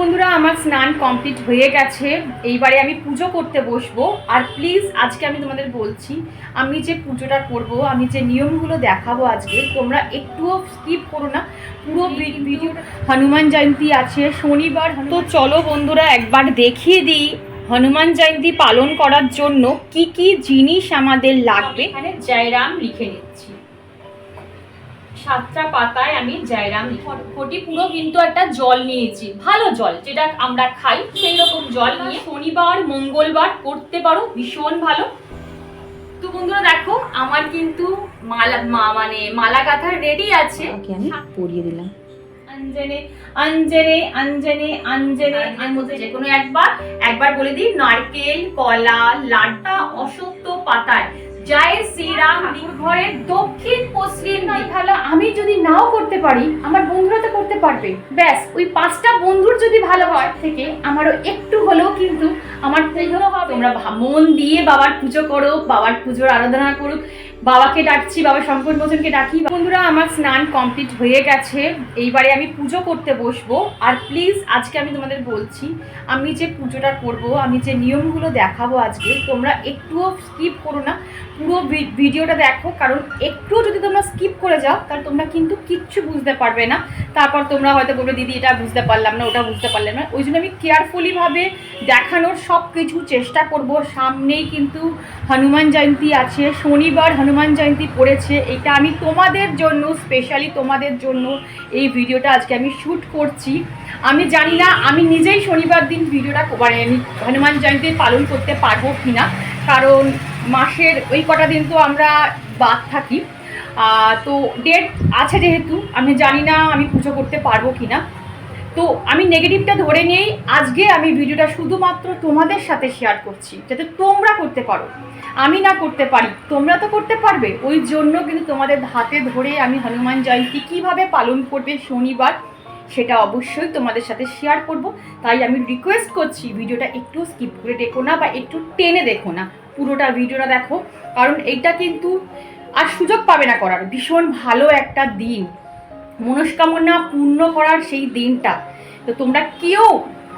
বন্ধুরা আমার স্নান কমপ্লিট হয়ে গেছে। এইবারে আমি পুজো করতে বসবো। আর প্লিজ আজকে আমি তোমাদের বলছি আমি যে পুজোটা করব আমি যে নিয়মগুলো দেখাবো আজকে তোমরা একটুও স্কিপ করো না। পুরো ভিডিও হনুমান জয়ন্তী আছে শনিবার। তো চলো বন্ধুরা একবার দেখিয়ে দিই হনুমান জয়ন্তী পালন করার জন্য কি কি জিনিস আমাদের লাগবে। জয়রাম লিখে নিচ্ছি। সাতটা পাতায় আমি জয়রাম ফটি পুরো কিন্তু একটা জল নিয়েছি ভালো জল যেটা আমরা খাই সেই রকম জল নিয়ে শনিবার মঙ্গলবার করতে পারো ভীষণ ভালো। তো বন্ধুরা দেখো আমার কিন্তু মালা মানে মালা গাঁথা রেডি আছে। ওকে আমি পরিয়ে দিলাম। অঞ্জনে অঞ্জনে অঞ্জনে অঞ্জনে এর মধ্যে যে কোনো একবার একবার বলে দিই নারকেল কলা লাড্ডা অসত্য পাতায়। জয় শ্রীরাম ঘরের দক্ষিণ পশ্চিম ভালো আমি যদি নাও করতে পারি আমার বন্ধুরা তো করতে পারবে। ব্যাস ওই পাঁচটা বন্ধুর যদি ভালো হয় থেকে আমারও একটু হলেও কিন্তু আমার পুজো হবে। তোমরা মন দিয়ে বাবার পুজো করো বাবার পুজোর আরাধনা করুক। বাবাকে ডাকছি, বাবা শঙ্কর মোচনকে ডাকি। বন্ধুরা, আমার স্নান কমপ্লিট হয়ে গেছে। এইবারে আমি পুজো করতে বসবো। আর প্লিজ আজকে আমি তোমাদের বলছি, আমি যে পুজোটা করব, আমি যে নিয়মগুলো দেখাবো আজকে, তোমরা একটুও স্কিপ করো না। পুরো ভিডিওটা দেখো, কারণ একটুও যদি তোমরা স্কিপ করে যাও, তাহলে তোমরা কিন্তু কিচ্ছু বুঝতে পারবে না। তারপর তোমরা হয়তো বলবে, দিদি, এটা বুঝতে পারলাম না, ওটা বুঝতে পারলাম না। ওই জন্য আমি কেয়ারফুলিভাবে দেখানোর সব কিছু চেষ্টা করব। সামনেই কিন্তু হনুমান জয়ন্তী আছে। শনিবার হনুমান জয়ন্তী পড়েছে। এটা আমি তোমাদের জন্য স্পেশালি তোমাদের জন্য এই ভিডিওটা আজকে আমি শ্যুট করছি। আমি জানি না, আমি নিজেই শনিবার দিন ভিডিওটা মানে আমি হনুমান জয়ন্তী পালন করতে পারব কি না কারণ মাসের ওই কটা দিন তো আমরা বাদ থাকি। তো ডেট আছে যেহেতু, আমি জানি না আমি পুজো করতে পারব কি না তো আমি নেগেটিভটা ধরে নিয়েই আজকে আমি ভিডিওটা শুধুমাত্র তোমাদের সাথে শেয়ার করছি, যাতে তোমরা করতে পারো। আমি না করতে পারি, তোমরা তো করতে পারবে। ওই জন্য কিন্তু তোমাদের হাতে ধরে আমি হনুমান জয়ন্তী কীভাবে পালন করবে শনিবার, সেটা অবশ্যই তোমাদের সাথে শেয়ার করব। তাই আমি রিকোয়েস্ট করছি ভিডিওটা একটু স্কিপ করে দেখো না বা একটু টেনে দেখো না, পুরোটা ভিডিওটা দেখো। কারণ এইটা কিন্তু আর সুযোগ পাবে না করার। ভীষণ ভালো একটা দিন। মনস্কামনা পূর্ণ করার সেই দিনটা। তো তোমরা কেউ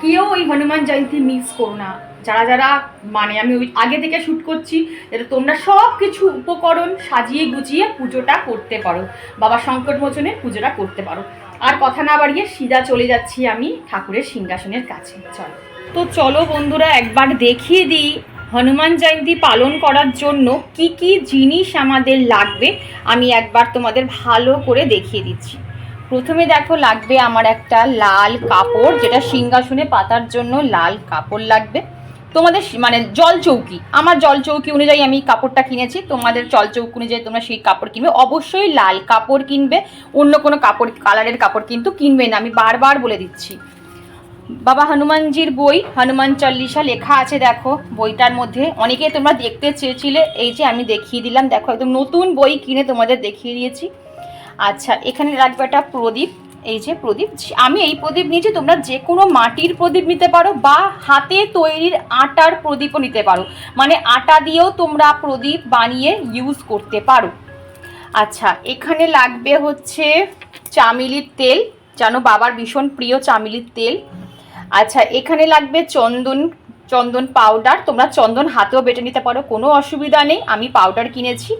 কেউ ওই হনুমান জয়ন্তী মিস করো না। যারা যারা মানে আমি ওই আগে থেকে শ্যুট করছি, যাতে তোমরা সব কিছু উপকরণ সাজিয়ে গুছিয়ে পুজোটা করতে পারো। বাবা সংকট মোচনে পুজোটা করতে পারো। আর কথা না বাড়িয়ে সিধা চলে যাচ্ছি আমি ঠাকুরের সিংহাসনের কাছে। চলো। তো চলো বন্ধুরা, একবার দেখিয়ে দিই হনুমান জয়ন্তী পালন করার জন্য কি কি জিনিস আমাদের লাগবে। আমি একবার তোমাদের ভালো করে দেখিয়ে দিচ্ছি। প্রথমে দেখো লাগবে আমার একটা লাল কাপড়, যেটা সিংহাসনে পাতার জন্য লাল কাপড় লাগবে। তোমাদের মানে জল চৌকি, আমার জল চৌকি অনুযায়ী আমি কাপড়টা কিনেছি। তোমাদের জল চৌকি অনুযায়ী তোমরা সেই কাপড় কিনবে। অবশ্যই লাল কাপড় কিনবে, অন্য কোনো কাপড়, কালারের কাপড় কিন্তু কিনবে না। আমি বারবার বলে দিচ্ছি। বাবা, হনুমানজির বই, হনুমান চল্লিশা লেখা আছে দেখো বইটার মধ্যে। অনেকে তোমরা দেখতে চেয়েছিলে, এই যে আমি দেখিয়ে দিলাম। দেখো, একদম নতুন বই কিনে তোমাদের দেখিয়ে দিয়েছি। আচ্ছা এখানে রাখবে একটা প্রদীপ, এই যে প্রদীপ। আমি এই প্রদীপ নিয়েছি, তোমরা যে কোনো মাটির প্রদীপ নিতে পারো বা হাতে তৈরির আটার প্রদীপও নিতে পারো। মানে আটা দিয়েও তোমরা প্রদীপ বানিয়ে ইউজ করতে পারো। আচ্ছা এখানে লাগবে হচ্ছে চামিলির তেল। জানো, বাবার ভীষণ প্রিয় চামিলির তেল। আচ্ছা এখানে লাগবে চন্দন চন্দন পাউডার তোমরা চন্দন হাতেও বেটে নিতে পারো, কোনো অসুবিধা নেই। আমি পাউডার কিনেছি।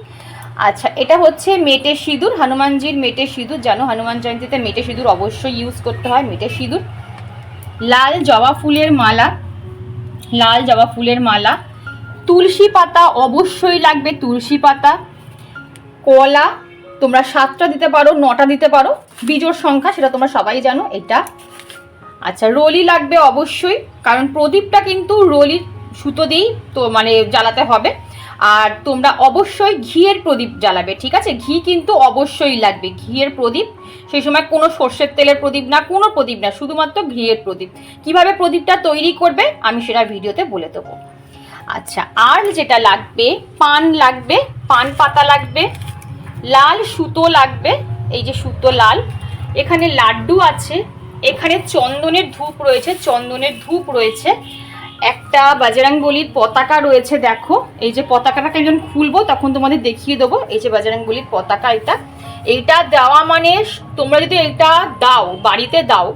আচ্ছা এটা হচ্ছে মেটে সিঁদুর, হনুমানজির মেটে সিঁদুর। জানো, হনুমান জয়ন্তীতে মেটে সিঁদুর অবশ্যই ইউজ করতে হয়, মেটে সিঁদুর। লাল জবা ফুলের মালা, লাল জবা ফুলের মালা। তুলসী পাতা অবশ্যই লাগবে, তুলসী পাতা। কলা, তোমরা সাতটা দিতে পারো, নটা দিতে পারো। বীজোর সংখ্যা, সেটা তোমরা সবাই জানো, এটা। আচ্ছা রলি লাগবে অবশ্যই, কারণ প্রদীপটা কিন্তু রলির সুতো দিয়েই তো মানে জ্বালাতে হবে। আর তোমরা অবশ্যই ঘিয়ের প্রদীপ জ্বালাবে, ঠিক আছে? ঘি কিন্তু অবশ্যই লাগবে, ঘিয়ের প্রদীপ। সেই সময় কোনো সর্ষের তেলের প্রদীপ না, কোনো প্রদীপ না, শুধুমাত্র ঘিয়ের প্রদীপ। কীভাবে প্রদীপটা তৈরি করবে, আমি সেটা ভিডিওতে বলে দেবো। আচ্ছা আর যেটা লাগবে, পান লাগবে, পান পাতা লাগবে, লাল সুতো লাগবে, এই যে সুতো লাল। এখানে লাড্ডু আছে, এখানে চন্দনের ধূপ রয়েছে, চন্দনের ধূপ রয়েছে। একটা বাজরাংবলির পতাকা রয়েছে, দেখো। এই যে পতাকাটাকে যখন খুলবো, তখন তোমাদের দেখিয়ে দেবো। এই যে বাজরাংবলির পতাকা এটা। এইটা দেওয়া মানে তোমরা যদি এটা দাও, বাড়িতে দাও,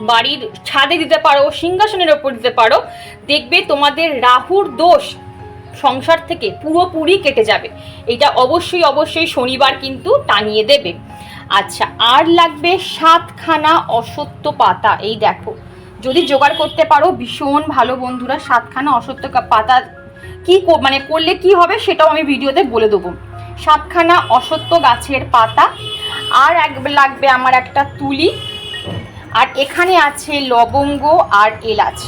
বাড়ির ছাদে দিতে পারো, সিংহাসনের ওপর দিতে পারো, দেখবে তোমাদের রাহুর দোষ সংসার থেকে পুরোপুরি কেটে যাবে। এটা অবশ্যই অবশ্যই শনিবার কিন্তু টানিয়ে দেবে। আচ্ছা আর লাগবে সাতখানা অসত্য পাতা। এই দেখো যদি জোগাড় করতে পারো, ভীষণ ভালো বন্ধুরা, সাতখানা অসত্য পাতা কি মানে করলে কি হবে সেটাও আমি ভিডিওতে বলে দেবো। সাতখানা অসত্য গাছের পাতা, আর এক লাগবে আমার একটা তুলি, আর এখানে আছে লবঙ্গ আর এলাচ।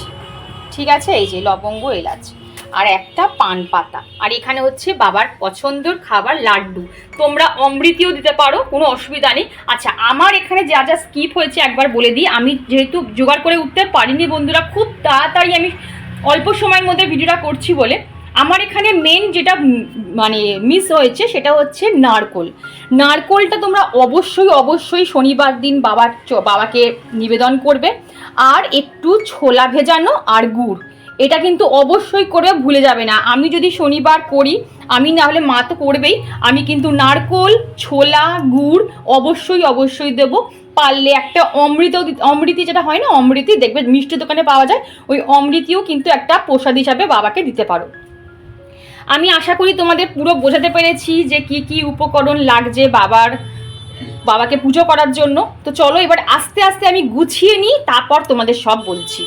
ঠিক আছে? এই যে লবঙ্গ, এলাচ। আর একটা পান পাতা। আর এখানে হচ্ছে বাবার পছন্দের খাবার লাড্ডু। তোমরা অমৃতিও দিতে পারো, কোনো অসুবিধা নেই। আচ্ছা আমার এখানে যা যা স্কিপ হয়েছে একবার বলে দিই। আমি যেহেতু জোগাড় করে উঠতে পারিনি বন্ধুরা, খুব তাড়াতাড়ি আমি অল্প সময়ের মধ্যে ভিডিওটা করছি বলে। আমার এখানে মেন যেটা মানে মিস হয়েছে সেটা হচ্ছে নারকোল। নারকোলটা তোমরা অবশ্যই অবশ্যই শনিবার দিন বাবার বাবাকে নিবেদন করবে। আর একটু ছোলা ভেজানো আর গুড়। এটা কিন্তু অবশ্যই করে ভুলে যাবে না। আমি যদি শনিবার করি, আমি না হলে মা তো করবেই। আমি কিন্তু নারকোল, ছোলা, গুড় অবশ্যই অবশ্যই দেব। পারলে একটা অমৃত, অমৃতি যেটা হয় না, অমৃতি দেখবে মিষ্টি দোকানে পাওয়া যায়, ওই অমৃতিও কিন্তু একটা প্রসাদ হিসাবে বাবাকে দিতে পারো। আমি আশা করি তোমাদের পুরো বোঝাতে পেরেছি যে কি কি উপকরণ লাগছে বাবার, বাবাকে পুজো করার জন্য। তো চলো এবার আস্তে আস্তে আমি গুছিয়ে নিই, তারপর তোমাদের সব বলছি।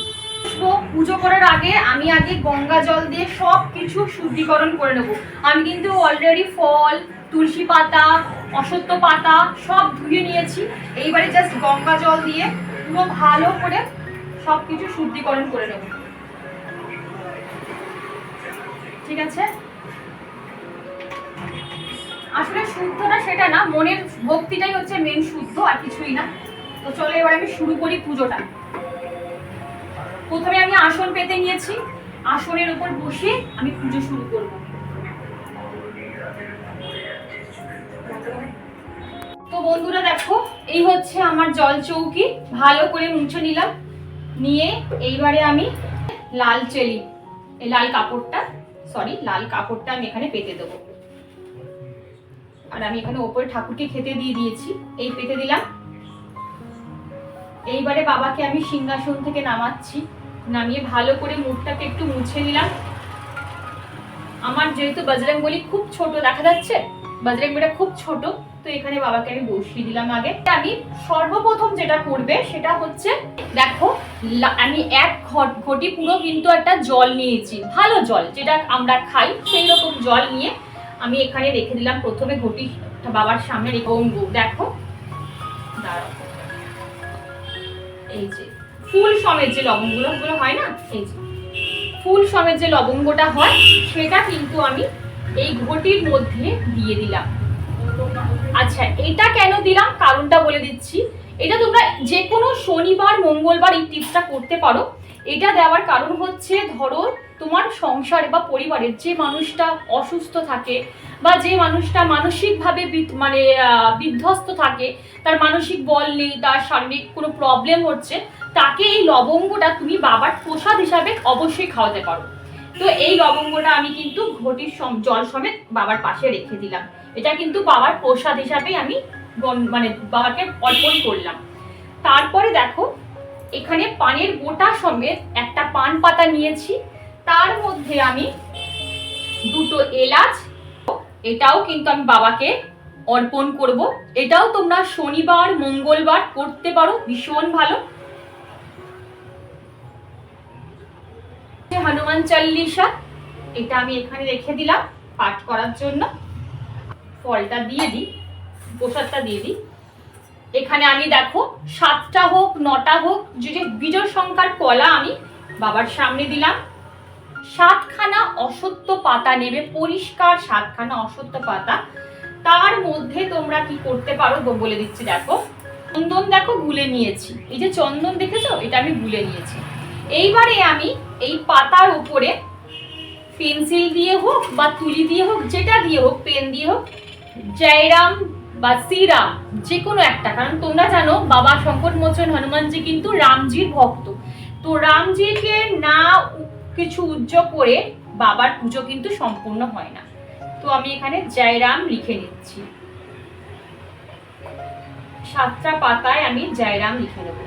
পুজো করার আগে আমি আগে গঙ্গা জল দিয়ে সব কিছু শুদ্ধিকরণ করে নেব। আমি কিন্তু অলরেডি ফল, তুলসী পাতা অসত্য পাতা সব ধুয়ে নিয়েছি। এইবারে জাস্ট গঙ্গা জল দিয়ে পুরো ভালো করে সব কিছু শুদ্ধিকরণ করে নেব। ঠিক আছে? আসলে শুদ্ধটা সেটা না, মনের ভক্তিটাই হচ্ছে মেন শুদ্ধ আর কিছুই না। তো চলো এবার আমি শুরু করি পুজোটা। প্রথমে আমি আসন পেতে নিয়েছি। আসনের উপর বসে আমি পুজো শুরু করব। তো বন্ধুরা দেখো, এই হচ্ছে আমার জল চৌকি। ভালো করে মুছে নিলাম। নিয়ে এইবারে আমি লাল চেলি, এই লাল কাপড়টা সরি লাল কাপড়টা আমি এখানে পেতে দেবো। আর আমি এখানে ওপরে ঠাকুরকে খেতে দিয়ে দিয়েছি। এই পেতে দিলাম। এইবারে বাবাকে আমি সিংহাসন থেকে নামাচ্ছি। নামিয়ে ভালো করে মুখটাকে একটু মুছে নিলাম। আমার যেহেতু বজরংবলী খুব ছোট, দেখা যাচ্ছে? বজরংবলীটা খুব ছোট, তো এখানে বাবাকে আমি বসিয়ে দিলাম আগে। আমি সর্বপ্রথম যেটা করবে, সেটা হচ্ছে, দেখো আমি এক ঘট- পুরো কিন্তু একটা জল নিয়েছি, ভালো জল, যেটা আমরা খাই, সেই রকম জল নিয়ে আমি এখানে রেখে দিলাম প্রথমে ঘটি বাবার সামনে রেখে দেখো, দাঁড়াও। এই যে, ফুল সমেত যে লবঙ্গগুলো গুলো হয় না? এই যে, ফুল সমেত যে লবঙ্গটা হয়, সেটা কিন্তু আমি এই ঘটির মধ্যে দিয়ে দিলাম। আচ্ছা এটা কেন দিলাম? কারণটা বলে দিচ্ছি। এটা তোমরা যে কোনো শনিবার, মঙ্গলবার এই টিপসটা করতে পারো। এটা দেওয়ার কারণ হচ্ছে, ধরো, তোমার সংসারে বা পরিবারের যে মানুষটা অসুস্থ থাকে বা যে মানুষটা মানসিকভাবে মানে বিধ্বস্ত থাকে, তার মানসিক বল নেই, তার শারীরিক কোনো প্রবলেম হচ্ছে, তাকে এই লবঙ্গটা তুমি বাবার প্রসাদ হিসাবে অবশ্যই খাওয়াতে পারো। তো এই লবঙ্গটা আমি কিন্তু ঘটির সম- জল সমেত বাবার পাশে রেখে দিলাম। এটা কিন্তু বাবার প্রসাদ হিসাবেই আমি মানে বাবাকে অর্পণ করলাম। তারপরে দেখো এখানে পানের গোটা সমেত একটা পান পাতা নিয়েছি। তার মধ্যে আমি দুটো এলাচ, এটাও কিন্তু আমি বাবাকে অর্পণ করব। এটাও তোমরা শনিবার, মঙ্গলবার করতে পারো, ভীষণ ভালো। হনুমান চল্লিশা, এটা আমি এখানে রেখে দিলাম পাঠ করার জন্য। ফলটা দিয়ে দিই, প্রসাদটা দিয়ে দিই। এখানে আমি দেখো সাতটা হোক, নটা হোক, যে যে বিজয় সংখ্যার কলা আমি বাবার সামনে দিলাম। সাতখানা অসত্য পাতা নেবে, পরিষ্কার সাতখানা অসত্য পাতা। তার মধ্যে তোমরা কি করতে পারো বলে দিচ্ছি, দেখো। চন্দন দেখো গুলে নিয়েছি। এই যে চন্দন দেখেছ, এটা আমি গুলে নিয়েছি। এইবারে আমি এই পাতার উপরে পেন্সিল দিয়ে হোক বা তুলি দিয়ে হোক, যেটা দিয়ে হোক, পেন দিয়ে হোক, জয়রাম বা শ্রীরাম যে কোনো একটা। কারণ তোমরা জানো, বাবা সংকট মোচন হনুমানজি কিন্তু রামজির ভক্ত। তো রামজিকে না কিছু উজ্জ করে বাবার পুজো কিন্তু সম্পূর্ণ হয় না। তো আমি এখানে জয়রাম লিখে নিচ্ছি। সাতটা পাতায় আমি জয়রাম লিখে নেব।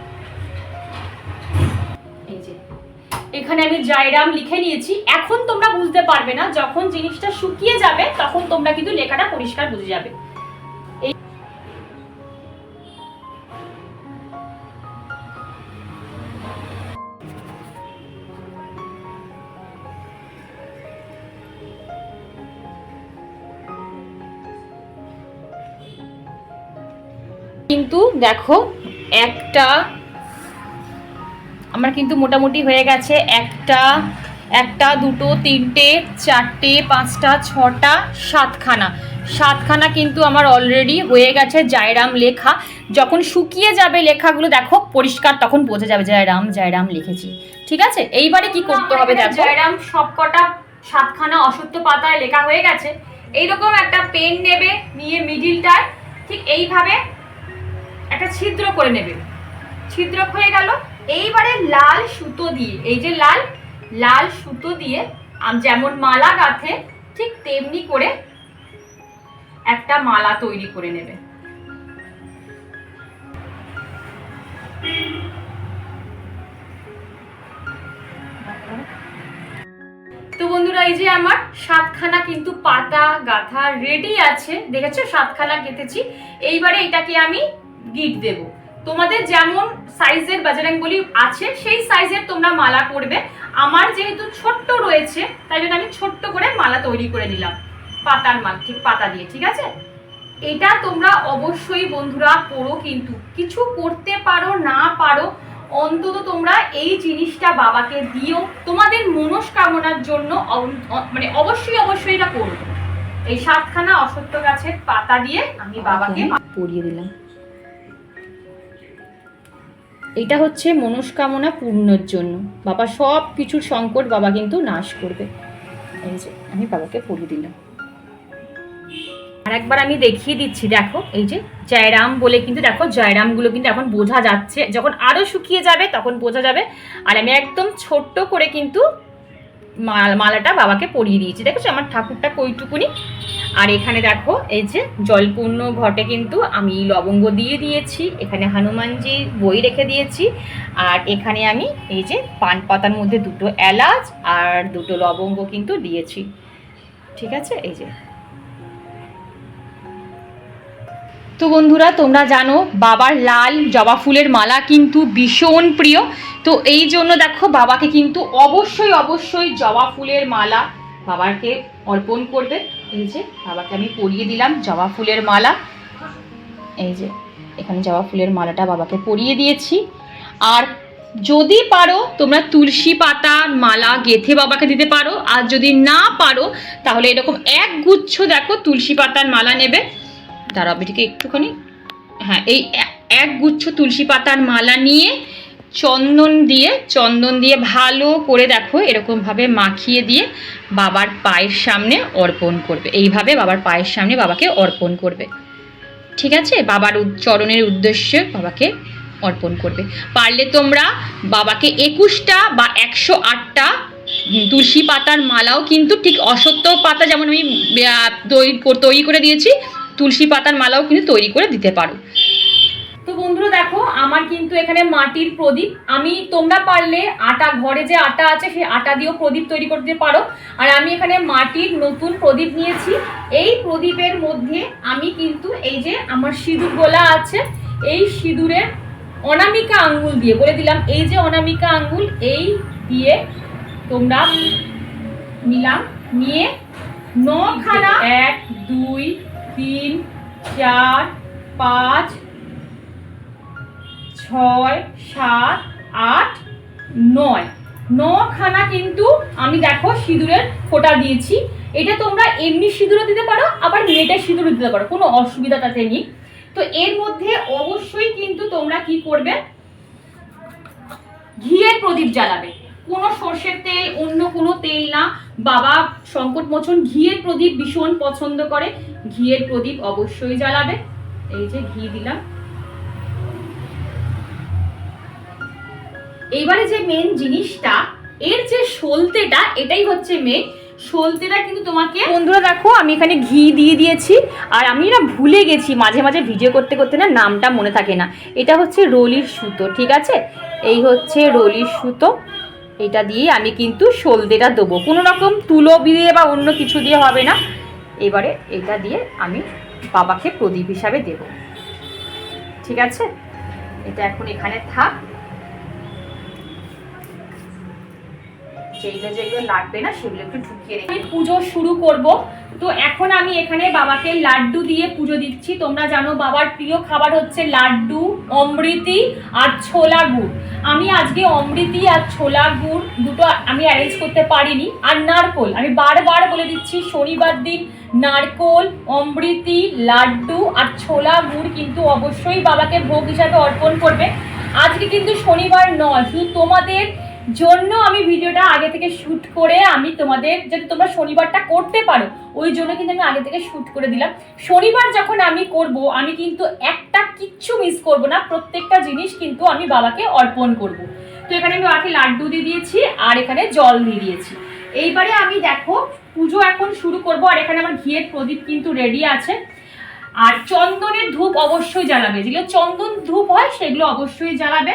এখানে আমি জায়রাম লিখে নিয়েছি। এখন তোমরা বুঝতে পারবে না, যখন জিনিসটা শুকিয়ে যাবে, তখন তোমরা কিন্তু লেখাটা পরিষ্কার বুঝে যাবে। দেখো একটা আমার কিন্তু মোটামুটি হয়ে গেছে। একটা একটা দুটো তিনটে চারটে পাঁচটা ছটা সাতখানা। সাতখানা কিন্তু আমার অলরেডি হয়ে গেছে জয়রাম লেখা। যখন শুকিয়ে যাবে লেখাগুলো দেখো পরিষ্কার তখন বোঝা যাবে জয়রাম জয়রাম লিখেছি। ঠিক আছে? এইবারে কি করতে হবে দেখো। জয়রাম সবকটা সাতখানা অসত্য পাতায় লেখা হয়ে গেছে। এইরকম একটা পেন নেবে নিয়ে মিডিলটায় ঠিক এইভাবে একটা ছিদ্র করে নেবে। ছিদ্র হয়ে গেল। এইবারে লাল সুতো দিয়ে, এই যে লাল লাল সুতো দিয়ে যেমন মালা গাঁথে, ঠিক তেমনি করে একটা মালা তৈরি করে নেবে। তো বন্ধুরা, এই যে আমার সাতখানা কিন্তু পাতা গাথা রেডি আছে। দেখেছ? সাতখানা গেঁথেছি। এইবারে এটাকে আমি গিট দেব। তোমাদের যেমন সাইজের বাজারাঙ্গুলি আছে সেই সাইজের তোমরা মালা করবে আমার যেহেতু ছোট্ট রয়েছে তাই জন্য আমি ছোট্ট করে মালা তৈরি করে নিলাম। পাতার মাল ঠিক পাতা দিয়ে ঠিক আছে? এটা তোমরা অবশ্যই বন্ধুরা করো কিন্তু। কিছু করতে পারো না পারো অন্তত তোমরা এই জিনিসটা বাবাকে দিও। তোমাদের মনস্কামনার জন্য মানে অবশ্যই অবশ্যই এটা করবে এই সাতখানা অসত্য গাছের পাতা দিয়ে আমি বাবাকে পরিয়ে দিলাম। এটা হচ্ছে মনস্কামনা পূর্ণর জন্য। বাবা সব কিছুর সংকট বাবা কিন্তু নাশ করবে। এই যে, আমি বাবাকে পড়ে দিলাম। আর একবার আমি দেখিয়ে দিচ্ছি, দেখো, এই যে জয়রাম বলে কিন্তু, দেখো, জয়রামগুলো কিন্তু এখন বোঝা যাচ্ছে। যখন আরও শুকিয়ে যাবে, তখন বোঝা যাবে। আর আমি একদম ছোট্ট করে কিন্তু মালাটা বাবাকে পরিয়ে দিয়েছি। দেখেছ? আমার ঠাকুরটা কইটুকুনি। আর এখানে দেখো, এই যে জলপূর্ণ ঘটে কিন্তু আমি লবঙ্গ দিয়ে দিয়েছি, এখানে হনুমানজি বই রেখে দিয়েছি, আর এখানে আমি এই যে পান পাতার মধ্যে দুটো এলাচ আর দুটো লবঙ্গ কিন্তু দিয়েছি। ঠিক আছে? এই যে তো বন্ধুরা, তোমরা জানো, বাবার লাল জবা ফুলের মালা কিন্তু ভীষণ প্রিয়। তো এই জন্য দেখো, বাবাকে কিন্তু অবশ্যই অবশ্যই জবা ফুলের মালা বাবাকে অর্পণ করবে। এই যে, বাবাকে আমি পরিয়ে দিলাম জবা ফুলের মালা। এই যে, এখানে জবা ফুলের মালাটা বাবাকে পরিয়ে দিয়েছি। আর যদি পারো, তোমরা তুলসী পাতার মালা গেথে বাবাকে দিতে পারো। আর যদি না পারো, তাহলে এরকম এক গুচ্ছ দেখো, তুলসী পাতার মালা নেবে। দাঁড়াও এটিকে একটুখানি হ্যাঁ এই এক গুচ্ছ তুলসী পাতার মালা নিয়ে চন্দন দিয়ে চন্দন দিয়ে ভালো করে দেখো, এরকমভাবে মাখিয়ে দিয়ে বাবার পায়ের সামনে অর্পণ করবে। এইভাবে বাবার পায়ের সামনে বাবাকে অর্পণ করবে। ঠিক আছে? বাবার চরণের উদ্দেশ্যে বাবাকে অর্পণ করবে। পারলে তোমরা বাবাকে একুশটা বা একশো আটটা তুলসী পাতার মালাও কিন্তু ঠিক অসত্য পাতা যেমন আমি তৈরি তৈরি করে দিয়েছি তুলসী পাতার মালাও কিন্তু তৈরি করে দিতে পারো। তো বন্ধুরা দেখো, আমার কিন্তু এখানে মাটির প্রদীপ। আমি, তোমরা পারলে আটা, ঘরে যে আটা আছে, সেই আটা দিয়েও প্রদীপ তৈরি করতে পারো। আর আমি এখানে মাটির নতুন প্রদীপ নিয়েছি। এই প্রদীপের মধ্যে আমি কিন্তু এই যে আমার সিঁদুর গোলা আছে, এই সিঁদুরের অনামিকা আঙ্গুল দিয়ে, বলে দিলাম, এই যে অনামিকা আঙ্গুল, এই দিয়ে তোমরা নিলাম। নিয়ে নখানা, এক, দুই তিন, চার, পাঁচ, ছয়, সাত, আট, নয়। নখানা কিন্তু আমি দেখো সিঁদুরের ফোঁটা দিয়েছি। এটা তোমরা এমনি সিঁদুরও দিতে পারো, আবার নেটের সিঁদুরও দিতে পারো, কোনো অসুবিধা তাতে নেই। তো এর মধ্যে অবশ্যই কিন্তু তোমরা কি করবে? ঘিয়ের প্রদীপ জ্বালাবে। কোনো সর্ষের তেল, অন্য কোনো তেল না। বাবা সংকট মোচন, ঘিয়ের প্রদীপ ভীষণ পছন্দ করে। ঘিয়ের প্রদীপ অবশ্যই জ্বালাবে। এই যে ঘি দিলাম। এইবারে যে মেন জিনিসটা, এর যে সলতেটা, এটাই হচ্ছে মেন সলতেটা কিন্তু তোমাকে বন্ধুরা দেখো, আমি এখানে ঘি দিয়ে দিয়েছি। আর আমি না ভুলে গেছি, মাঝে মাঝে ভিডিও করতে করতে না নামটা মনে থাকে না। এটা হচ্ছে রলির সুতো, ঠিক আছে? এই হচ্ছে রলির সুতো। এটা দিয়ে আমি কিন্তু সলদেটা দেবো। কোনো রকম তুলো দিয়ে বা অন্য কিছু দিয়ে হবে না। এবারে এটা দিয়ে আমি বাবাকে প্রদীপ হিসাবে দেব। ঠিক আছে? এটা এখন এখানে থাক। যেগুলো যেগুলো লাগবে না, সেগুলো একটু ঢুকিয়ে রেখে পুজো শুরু করব। তো এখন আমি এখানে বাবাকে লাড্ডু দিয়ে পুজো দিচ্ছি। তোমরা জানো বাবার প্রিয় খাবার হচ্ছে লাড্ডু, অমৃতি আর ছোলা গুড়। আমি আজকে অমৃতি আর ছোলা গুড় দুটো আমি অ্যারেঞ্জ করতে পারিনি। আর নারকোল, আমি বারবার বলে দিচ্ছি, শনিবার দিন নারকোল, অমৃতি, লাড্ডু আর ছোলা গুড় কিন্তু অবশ্যই বাবাকে ভোগ হিসাবে অর্পণ করবে। আজকে কিন্তু শনিবার নয়, শুধু তোমাদের জন্য আমি ভিডিওটা আগে থেকে শ্যুট করে আমি তোমাদের, যাতে তোমরা শনিবারটা করতে পারো, ওই জন্য কিন্তু আমি আগে থেকে শ্যুট করে দিলাম। শনিবার যখন আমি করব, আমি কিন্তু একটা কিচ্ছু মিস করব না, প্রত্যেকটা জিনিস কিন্তু আমি বাবাকে অর্পণ করব। তো এখানে আমি বাবাকে লাড্ডু দিয়ে দিয়েছি, আর এখানে জল দিয়ে দিয়েছি। এইবারে আমি দেখো, পুজো এখন শুরু করব, আর এখানে আমার ঘিয়ের প্রদীপ কিন্তু রেডি আছে। আর চন্দনের ধূপ অবশ্যই জ্বালাবে, যেগুলো চন্দন ধূপ হয়, সেগুলো অবশ্যই জ্বালাবে।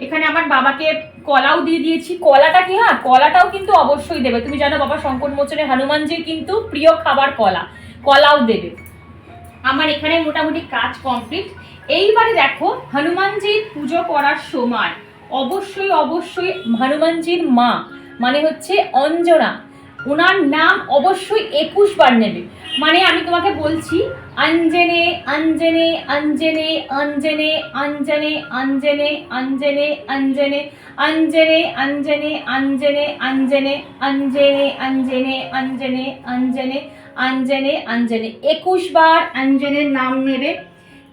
এখানে আমার বাবাকে কলাও দিয়ে দিয়েছি। কলাটা কি হ্যাঁ কলাটাও কিন্তু অবশ্যই দেবে। তুমি জানো বাবা, শঙ্কর মোচনে হনুমানজির কিন্তু প্রিয় খাবার কলা। কলাও দেবে। আমার এখানে মোটামুটি কাজ কমপ্লিট। এইবারে দেখো, হনুমানজির পুজো করার সময় অবশ্যই অবশ্যই হনুমানজির মা মানে হচ্ছে অঞ্জনা ওনার নাম অবশ্যই একুশ বার নেবে মানে আমি তোমাকে বলছি অঞ্জনে অঞ্জনে অঞ্জনে অঞ্জনে অঞ্জনে অঞ্জনে অঞ্জনে অঞ্জনে অঞ্জনে অঞ্জনে অঞ্জনে অঞ্জনে অঞ্জনে অঞ্জনে অঞ্জনে অঞ্জনে অঞ্জনে অঞ্জনে একুশ বার অঞ্জনের নাম নেবে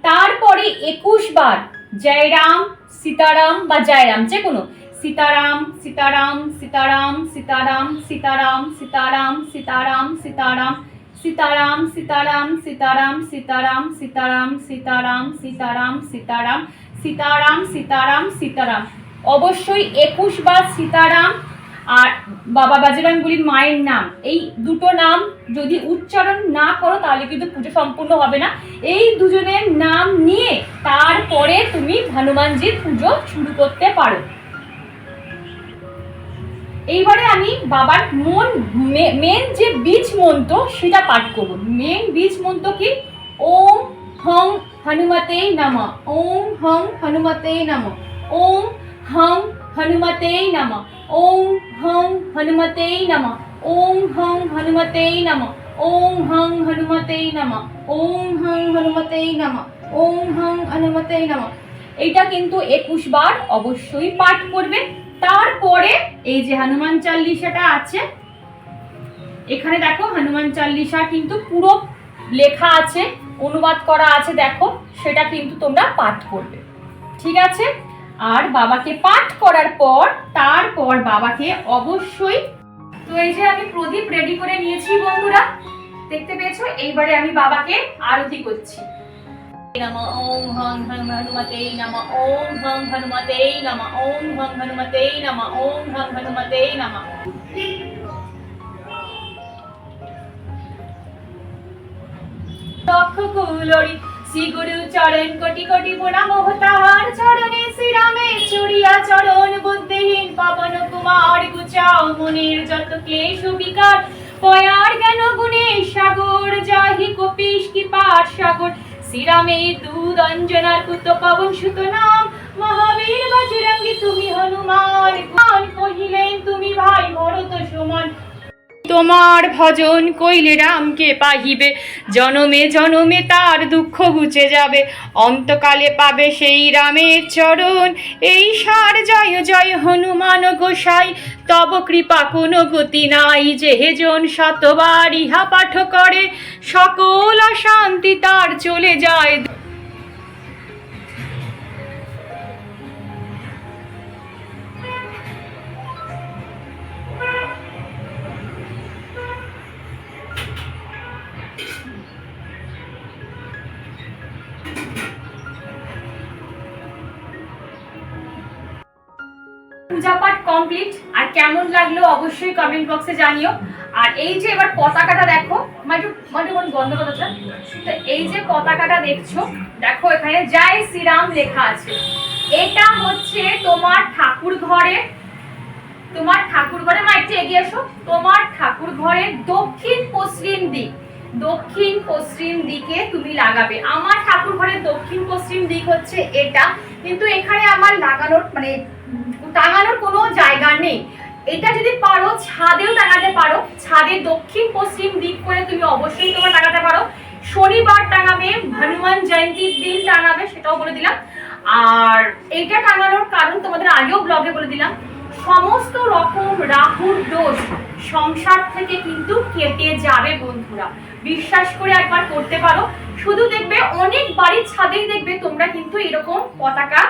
তারপরে একুশ বার জয়রাম সীতারাম বা জয়রাম যে কোনো সীতারাম সীতারাম সীতারাম সীতারাম সীতারাম সীতারাম সীতারাম সীতারাম সীতারাম সীতারাম সীতারাম সীতারাম সীতারাম সীতারাম সীতারাম সীতারাম সীতারাম সীতারাম সীতারাম অবশ্যই একুশ বার সীতারাম আর বাবা বাজরাঙ্গুলির মায়ের নাম এই দুটো নাম যদি উচ্চারণ না করো তাহলে কিন্তু পুজো সম্পূর্ণ হবে না এই দুজনের নাম নিয়ে তারপরে তুমি হনুমানজির পুজো শুরু করতে পারো এইবারে আমি বাবার মন মেন যে বীজ মন্ত্র সেটা পাঠ করব। মেন বীজ মন্ত্র কি? ওম হং হনুমতে নম, ওম হং হনুমতে নম, ওম হং হনুমতে নম, ওম হং হনুমতে নম, ওম হং হনুমতে নম, ওম হং হনুমতে নম, ওম হং হনুমতে নম, ওম হং হনুমতে নম। এটা কিন্তু একুশ বার অবশ্যই পাঠ করবে। তারপরে এই যে হনুমান চাল্লিশাটা আছে, এখানে দেখো হনুমান চাল্লিশা কিন্তু পুরো লেখা আছে, অনুবাদ করা আছে, দেখো, সেটা কিন্তু তোমরা পাঠ করবে। ঠিক আছে? আর বাবাকে পাঠ করার পর, তারপর বাবাকে অবশ্যই, তো এই যে আমি প্রদীপ রেডি করে নিয়েছি বন্ধুরা, দেখতে পেয়েছ? এইবারে আমি বাবাকে আরতি করছি। নম ওম হং হং হনুমতে নম ওম হং হনুমতে নম ওম হং হনুমতে নম ওম হং হনুমতে নম লক্ষ কুলরি শ্রী গুরু চরণ কোটি কোটি প্রণাম তাহার চরণে শ্রীরামে চুরিয়া চরণ বুদ্ধিহীন পবন কুমার গুচাও মনের যত ক্লেশ বিকার। পয়ার জ্ঞান গুণে সাগর, যাহি কপিস কি পার সাগর। শ্রীরামে দুধ অঞ্জনার কুত পবন সুত নাম, মহাবীর বজরঙ্গী, তুমি হনুমান। কহিলেন, তুমি ভাই ভরত সমান। তোমার ভজন কইলে রামকে পাহিবে। জনমে জনমে তার দুঃখ ঘুচে যাবে। অন্তকালে পাবে সেই রামের চরণ। এই সার জয় জয় হনুমান গোসাই। তব কৃপা কোনো গতি নাই যে হেজন শতবার ইহা পাঠ করে। সকল অশান্তি তার চলে যায়। লাগল অবশ্যই কমেন্ট বক্সে জানিও। আর এই যে এবার পতাকাটা দেখো, আমার একটু বন্ধ করো তো। তো এই যে পতাকাটা দেখছ, দেখো এখানে জয় শ্রীরাম লেখা আছে। এটা হচ্ছে তোমার ঠাকুর ঘরে, তোমার ঠাকুর ঘরে, মা, একটু এগিয়ে এসো। তোমার ঠাকুর ঘরের দক্ষিণ পশ্চিম দিক, দক্ষিণ পশ্চিম দিকে তুমি লাগাবে। আমার ঠাকুর ঘরের দক্ষিণ পশ্চিম দিক হচ্ছে এটা। কিন্তু এখানে আমার লাগানোর মানে টাঙানোর কোনো জায়গা নেই। এটা যদি পারো, ছাদেও টাঙাতে পারো ছাদে দক্ষিণ, পশ্চিম দিক করে তুমি অবশ্যই তোমার টাঙাতে পারো। শনিবার টাঙাবে, হনুমান জয়ন্তীর দিন টাঙাবে, সেটাও বলে দিলাম। আর এইটা টাঙানোর কারণ তোমাদের আগেও ব্লগে বলে দিলাম, সমস্ত রকম রাহুর দোষ সংসার থেকে কিন্তু কেটে যাবে বন্ধুরা। বিশ্বাস করে একবার করতে পারো। শুধু দেখবে, অনেক বাড়ির ছাদেই দেখবে তোমরা কিন্তু এরকম পতাকা,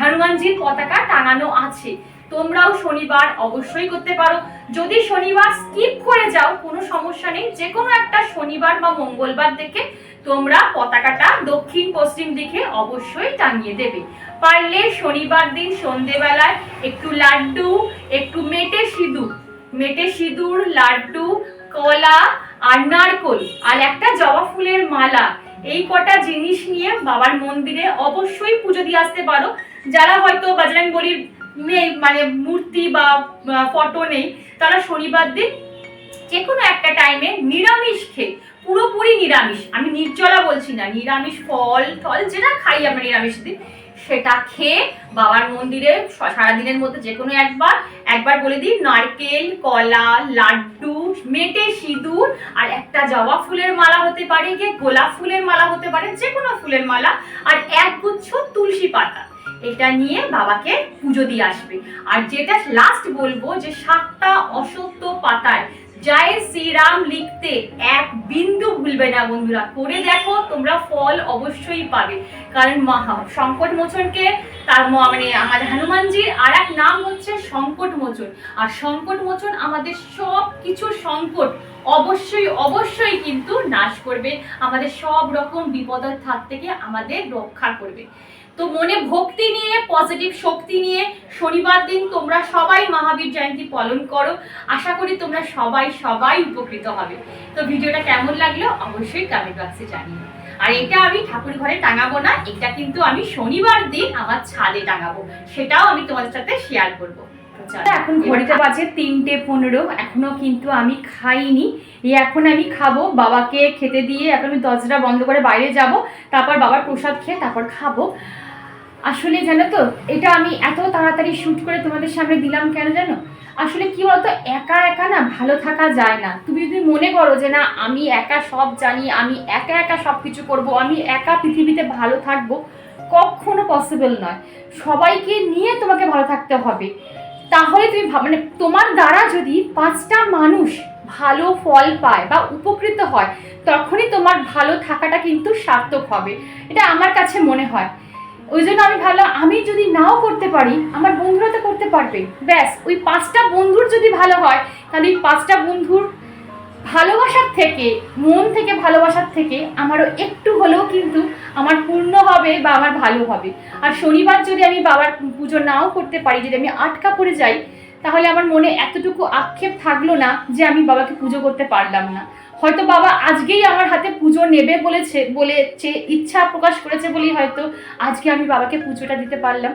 হনুমানজির পতাকা টাঙানো আছে। তোমরাও শনিবার অবশ্যই করতে পারো। যদি শনিবার স্কিপ করে যাও, কোনো সমস্যা নেই। যে কোনো একটা শনিবার বা মঙ্গলবার দেখে তোমরা পতাকাটা দক্ষিণ পশ্চিম দিকে অবশ্যই টাঙিয়ে দেবে। পারলে শনিবার দিন সন্ধেবেলায় একটু লাড্ডু, একটু মেটে সিঁদুর। মেটে সিঁদুর, লাড্ডু, কলা আর নারকোল আর একটা জবা ফুলের মালা। এই কটা জিনিস নিয়ে বাবার মন্দিরে অবশ্যই পুজো দিয়ে আসতে পারো। যারা হয়তো বাজরাং নেই মানে মূর্তি বা ফটো নেই, তারা শনিবার দিন যে কোনো একটা টাইমে নিরামিষ খেয়ে, পুরোপুরি নিরামিষ, আমি নির্জলা বলছি না, নিরামিষ ফল, টল, যেটা খাই আমরা নিরামিষ দিন, সেটা খেয়ে বাবার মন্দিরে সারাদিনের মধ্যে যে কোনো একবার একবার বলে দিই, নারকেল, কলা, লাড্ডু, মেটে সিঁদুর, আর একটা জবা ফুলের মালা হতে পারে, গিয়ে গোলাপ ফুলের মালা হতে পারে যে কোনো ফুলের মালা, আর এক গুচ্ছ তুলসী পাতা। এটা নিয়ে বাবাকে পুজো দিয়ে আসবে। আর যেটা লাস্ট বলব যে সাতটা অসত্য পাতায় জয় শ্রীরাম লিখতে এক বিন্দু ভুলবে না বন্ধুরা। করে দেখো, তোমরা ফল অবশ্যই পাবে। কারণ মহা সংকট মোচনকে তার মানে আমাদের হনুমানজির আর এক নাম হচ্ছে সংকট মোচন। আর সংকট মোচন আমাদের সব কিছুর সংকট অবশ্যই অবশ্যই কিন্তু নাশ করবে। আমাদের সব রকম বিপদের হাত থেকে আমাদের রক্ষা করবে। তো মনে ভক্তি নিয়ে পজিটিভ শক্তি নিয়ে শনিবার দিন তোমরা সবাই মহাবীর জয়ন্তী পালন করো। আশা করি তোমরা সবাই সবাই উপকৃত হবে। তো ভিডিওটা কেমন লাগল অবশ্যই কমেন্ট বক্সে জানিও। আর এটা আমি ঠাকুর ঘরে টাঙাবো না এটা কিন্তু আমি শনিবার দিন আমার ছাদে টাঙাবো। সেটাও আমি তোমাদের সাথে শেয়ার করব। এখন ঘড়িতে বাজে তিনটে পনেরো এখনও কিন্তু আমি খাইনি। এই এখন আমি খাব বাবাকে খেতে দিয়ে এখন আমি দরজাটা বন্ধ করে বাইরে যাব তারপর বাবার প্রসাদ খেয়ে তারপর খাব। আসলে জানো তো, এটা আমি এত তাড়াতাড়ি শ্যুট করে তোমাদের সামনে দিলাম কেন জানো? আসলে কি বলতো, একা একা না ভালো থাকা যায় না। তুমি যদি মনে করো যে না, আমি একা সব জানি, আমি একা একা সব কিছু করব, আমি একা পৃথিবীতে ভালো থাকব, কখনো পসিবল নয়। সবাইকে নিয়ে তোমাকে ভালো থাকতে হবে। তাহলে তুমি মানে তোমার দ্বারা যদি পাঁচটা মানুষ ভালো ফল পায় বা উপকৃত হয়, তখনই তোমার ভালো থাকাটা কিন্তু সার্থক হবে। এটা আমার কাছে মনে হয়। ওই জন্য আমি ভাবলাম, আমি যদি নাও করতে পারি, আমার বন্ধুরা তো করতে পারবে। ব্যাস, ওই পাঁচটা বন্ধুর যদি ভালো হয়, তাহলে ওই পাঁচটা বন্ধুর ভালোবাসার থেকে, মন থেকে ভালোবাসার থেকে আমারও একটু হলেও কিন্তু আমার পূর্ণ হবে বা আমার ভালো হবে। আর শনিবার যদি আমি বাবার পুজো নাও করতে পারি, যদি আমি আটকা পড়ে যাই, তাহলে আমার মনে এতটুকু আক্ষেপ থাকল না যে আমি বাবাকে পুজো করতে পারলাম না। হয়তো বাবা আজকেই আমার হাতে পুজো নেবে বলেছে বলেছে, ইচ্ছা প্রকাশ করেছে বলেই হয়তো আজকে আমি বাবাকে পুজোটা দিতে পারলাম।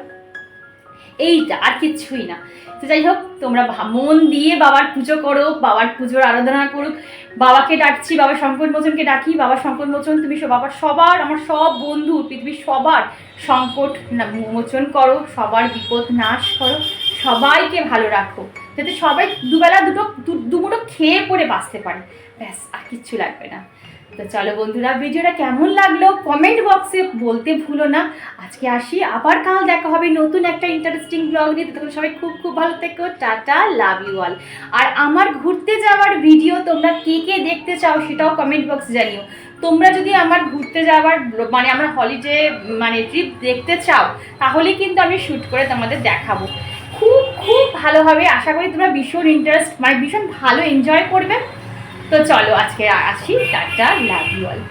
এইটা আর কিচ্ছুই না। তো যাই হোক, তোমরা মন দিয়ে বাবার পুজো করো, বাবার পুজোর আরাধনা করুক। বাবাকে ডাকছি, বাবা শঙ্কর মোচনকে ডাকি, বাবা সংকট মোচন, তুমি বাবার সবার, আমার সব বন্ধু, পৃথিবীর সবার সংকট মোচন করো, সবার বিপদ নাশ করো, সবাইকে ভালো রাখো, যাতে সবাই দুবেলা দুটো, দু- দুমুঠো খেয়ে পরে বাঁচতে পারে। ব্যাস, আর কিচ্ছু লাগবে না। তো চলো বন্ধুরা, ভিডিওটা কেমন লাগল কমেন্ট বক্সে বলতে ভুলো না। আজকে আসি, আবার কাল দেখা হবে নতুন একটা ইন্টারেস্টিং ব্লগ নিয়ে। তখন সবাই খুব খুব ভালো থেকো, টাটা লাভ ইউ অল আর আমার ঘুরতে যাওয়ার ভিডিও তোমরা কে কে দেখতে চাও সেটাও কমেন্ট বক্সে জানিও। তোমরা যদি আমার ঘুরতে যাওয়ার মানে আমার হলিডে মানে ট্রিপ দেখতে চাও, তাহলে কিন্তু আমি শ্যুট করে তোমাদের দেখাবো। খুব খুব ভালোভাবে আশা করি তোমরা ভীষণ ইন্টারেস্ট মানে ভীষণ ভালো এনজয় করবে। তো চলো আজকে আসি টাটা লাভ ইউ অল